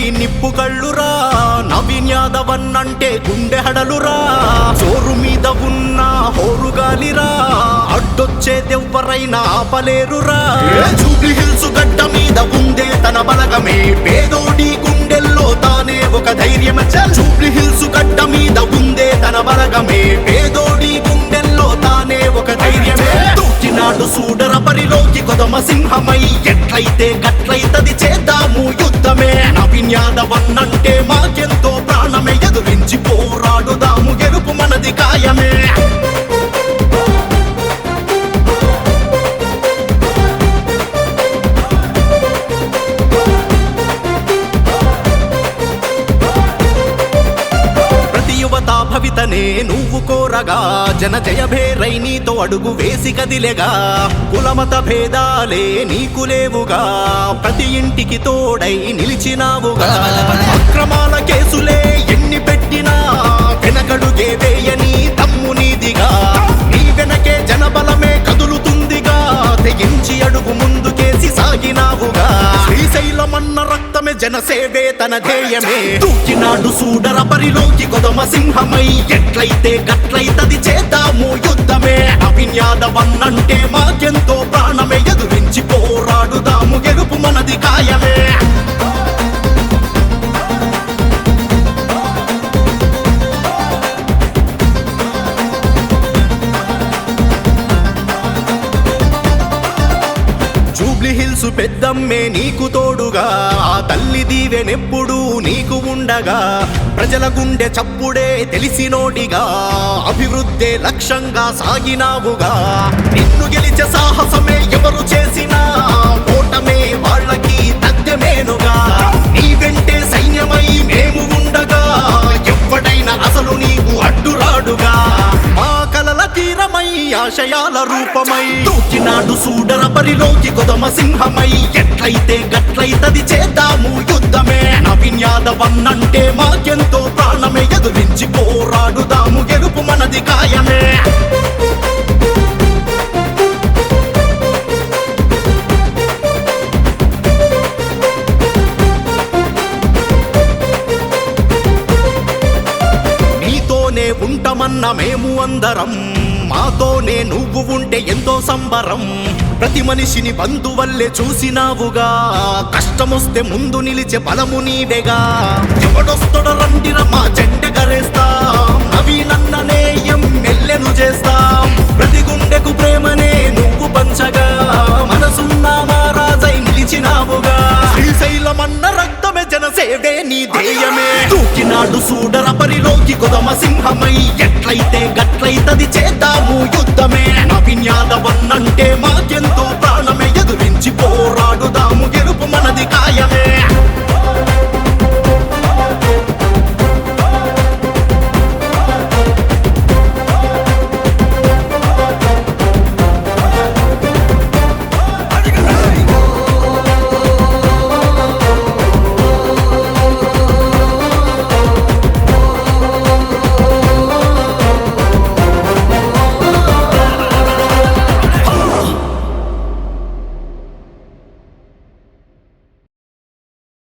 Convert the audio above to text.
Monday అవి నిప్పు కళ్ళురా నవీన్ యాదవ్ అన్నంటే గుండె హడలురా. చోరు మీద ఉన్న హోరుగాలిరా అడ్డొచ్చేదెవ్వరైనా ఆపలేరురా. జూబ్లీ హిల్స్ గడ్డ మీద ఉందే తన బలగమే పేదోడి గుండెల్లో తానే ఒక ధైర్యం సూడర పరిలోకి కొదమ సింహమై ఎట్లయితే గట్లయితది చేద్దాము యుద్ధమే. నవీన్ యాదవ్ అన్నంటే మాకెంతో యువత నువ్వు కోరగా. జన జయభేరై నీతో అడుగు వేసి కదిలేగా. కులమత భేదాలే నీకు లేవుగా. ప్రతి ఇంటికి తోడై నిలిచినావుగా. అక్రమాల కేసులే ఎన్ని పెట్టినా. వెనకడుగే జన సేవే తన ధ్యేయమే. దూకినాడు సూడర పరిలోకి కొదమ సింహమై. ఎట్లయితే గట్లయితది చేద్దాము యుద్ధమే. అవిన్యాదవన్నంటే మాకెంతో ప్రాణమే. ఎదురించి పోరాడుదాము గెలుపు మనది కాయమే పెద్దమ్మే నీకు తోడుగా ఆ తల్లి దీవెనెప్పుడు నీకు ఉండగా. ప్రజల గుండె చప్పుడే తెలిసినోడిగా అభివృద్ధే లక్ష్యంగా సాగినావుగా. నిన్ను గెలిచే సాహసమే ఎవరు చేసినా ఓటమే వాళ్ళకి తగ్గమేను. రూపమై దూకినాడు సూడర బరిలోకి కొదమ సింహమై. ఎట్లయితే గట్లయితది చేద్దాము యుద్ధమే. నవీన్ యాదవ్ మాకెంతో ప్రాణమే. ఎదురించి పోరాడుదాము గెలుపు మనది కాయమే ఉంటామన్న మేము అందరం. మాతోనే నువ్వు ఉంటే ఎంతో సంబరం. ప్రతి మనిషిని బంధువల్లే చూసినావుగా. కష్టమొస్తే ముందు నిలిచే బలము నీవేగా. ఎవడొస్తడో రండిన మా జెండ గరేస్తాం నవీనన్ననే ఎమ్మెల్యేను చేస్తాం. ప్రతి గుండెకు ప్రేమనే నువ్వు పంచగా. మనసున్న మహారాజై నిలిచినావుగా. శ్రీశైలమన్న రక్తమే జనసేవే నీ ధ్యేయమే. దూకినాడు సూడర పరిలోకి కుదమ సింహమై ఎట్లయితే గట్లయితది చేద్దాము యుద్ధమే. నవీన్ యాదవ్ అన్నంటే మాకెంతో